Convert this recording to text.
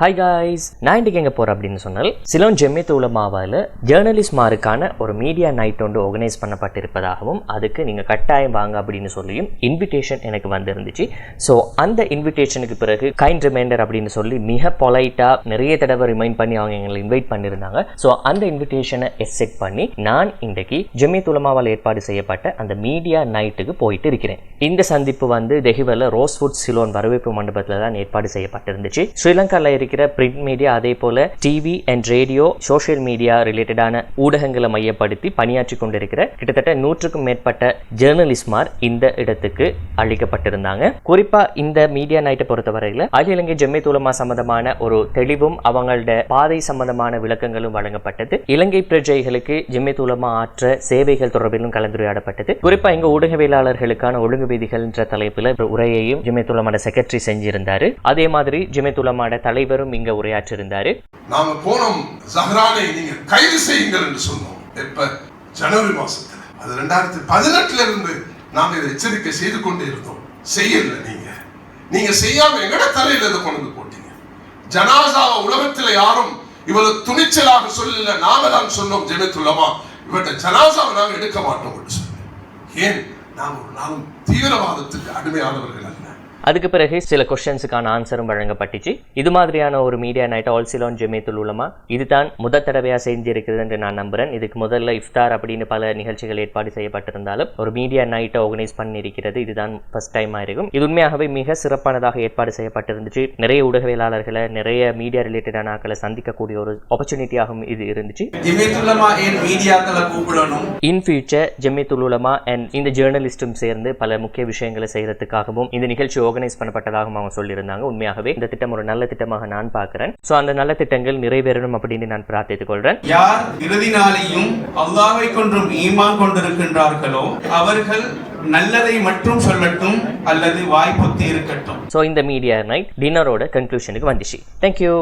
Hi guys நான் இன்றைக்கு எங்கே போகிறேன் அப்படின்னு சொன்னால் சிலோன் ஜெம்மித் உலமாவால் ஜேர்னலிஸ்ட்மாருக்கான ஒரு மீடியா நைட் ஒன்று ஆர்கனைஸ் பண்ணப்பட்டிருப்பதாகவும் அதுக்கு நீங்கள் கட்டாயம் வாங்க அப்படின்னு சொல்லியும் இன்விடேஷன் எனக்கு வந்திருந்துச்சு. ஸோ அந்த இன்விடேஷனுக்கு பிறகு கைண்ட் ரிமைண்டர் அப்படின்னு சொல்லி மிக பொலைட்டாக நிறைய தடவை ரிமைண்ட் பண்ணி அவங்க எங்களை இன்வைட் பண்ணியிருந்தாங்க. ஸோ அந்த இன்விடேஷனை எக்ஸெக்ட் பண்ணி நான் இன்றைக்கு ஜெம்மித் உலமாவால் ஏற்பாடு செய்யப்பட்ட அந்த மீடியா நைட்டுக்கு போயிட்டு இருக்கிறேன். இந்த சந்திப்பு வந்து டெஹிவல ரோஸ்வுட் சிலோன் வரவேற்பு மண்டபத்தில் தான் ஏற்பாடு செய்யப்பட்டிருந்துச்சு. ஸ்ரீலங்காவில் இருக்கிற பிரிண்ட் மீடியா அதே போல TV and radio social media ரிலேட்டடான ஊடகங்களை மையப்படுத்தி பணியாற்றி கொண்டிருக்கிற கிட்டத்தட்ட நூற்றுக்கும் மேற்பட்ட ஜேர்னலிஸ்ட்மார் இந்த இடத்துக்கு அளிக்கப்பட்டிருந்தாங்க. குறிப்பா இந்த மீடியா நைட்டை பொறுத்தவரையில் அகில இலங்கை ஜெம்மை தூலமா சம்பந்தமான ஒரு தெளிவும் அவங்களோட பாதை சம்பந்தமான விளக்கங்களும் வழங்கப்பட்டது. இலங்கை பிரஜைகளுக்கு ஜெம்மை தூலமா ஆற்ற சேவைகள் தொடர்பிலும் கலந்துரையாடப்பட்டது. குறிப்பா இங்க ஊடகவியலாளர்களுக்கான ஒழுங்கு விதிகள் என்ற தலைப்பில் உரையையும் ஜெம்மை தூலமாட செக்ரட்டரி செஞ்சிருந்தாரு. அதே மாதிரி ஜெம்மை தூலமாட தலைவரும் இங்க உரையாற்றிருந்தாரு. நாங்க போனோம். ஜஹ்ரானை நீங்க கைது செய்யுங்கள் என்று சொன்னோம். எப்ப? ஜனவரி மாசத்துல. அது ரெண்டாயிரத்தி பதினெட்டுல இருந்து நாங்க இதை எச்சரிக்கை செய்து கொண்டே இருந்தோம். செய்யல நீங்க. நீங்க செய்யாம எங்கட தலையில இதை கொண்டு போட்டீங்க? ஜனாசாவை உலகத்துல யாரும் இவ்வளவு துணிச்சலாக சொல்லல. நாம தான் சொன்னோம் ஜெனத்துள்ளமா இவற்றை ஜனாசாவை நாங்கள் எடுக்க மாட்டோம் என்று சொன்னோம் ஏன்? நாம் ஒரு நாளும் தீவிரவாதத்துக்கு அடிமையானவர்கள் அதுக்கு பிறகு சில கொஸ்டின்ஸுக்கான ஆன்சரும் வழங்கப்பட்டுச்சு. இது மாதிரியான ஒரு மீடியா நைட் ஆல்சிலோன் ஜெமேத்துல் உலமா இதுதான் முதல் தடவையாக செஞ்சிருக்கிறது என்று நான் நம்புறேன். இதுக்கு முதல்ல இஃப்தார் அப்படின்னு பல நிகழ்ச்சிகள் ஏற்பாடு செய்யப்பட்டிருந்தாலும் ஒரு மீடியா நைட்டை ஆர்கனைஸ் பண்ணியிருக்கிறது. இதுதான் ஃபர்ஸ்ட் டைமாக இருக்கும். இது உண்மையாகவே மிக சிறப்பானதாக ஏற்பாடு செய்யப்பட்டிருந்துச்சு. நிறைய ஊடகவியலாளர்களை நிறைய மீடியா ரிலேட்டடான ஆட்களை சந்திக்கக்கூடிய ஒரு ஆப்பர்ச்சுனிட்டியாகவும் இது இருந்துச்சு. ஜிமித்துல்லமா இன் ஃபியூச்சர் ஜெமித்துல் உலமா அண்ட் இந்த ஜேர்னலிஸ்டும் சேர்ந்து பல முக்கிய விஷயங்களை செய்யறதுக்காகவும் இந்த நிகழ்ச்சி ஆர்கனைஸ் பண்ணப்பட்டதாகவும் அவங்க சொல்லியிருந்தாங்க. உண்மையாகவே இந்த திட்டம் ஒரு நல்ல திட்டமாக நான் பார்க்கிறேன். ஸோ அந்த நல்ல திட்டங்கள் நிறைவேறணும் அப்படின்னு நான் பிரார்த்தித்துக் கொள்றேன். யார் இறுதி நாளையும் அல்லாஹ்வை கொன்றும் ஈமான் கொண்டிருக்கின்றார்களோ அவர்கள் நல்லதை மட்டும் சொல்லட்டும் அல்லது வாய்ப்புத்தி இருக்கட்டும். ஸோ இந்த மீடியா நைட் டின்னரோட கன்க்ளூஷனுக்கு வந்துச்சு. தேங்க்யூ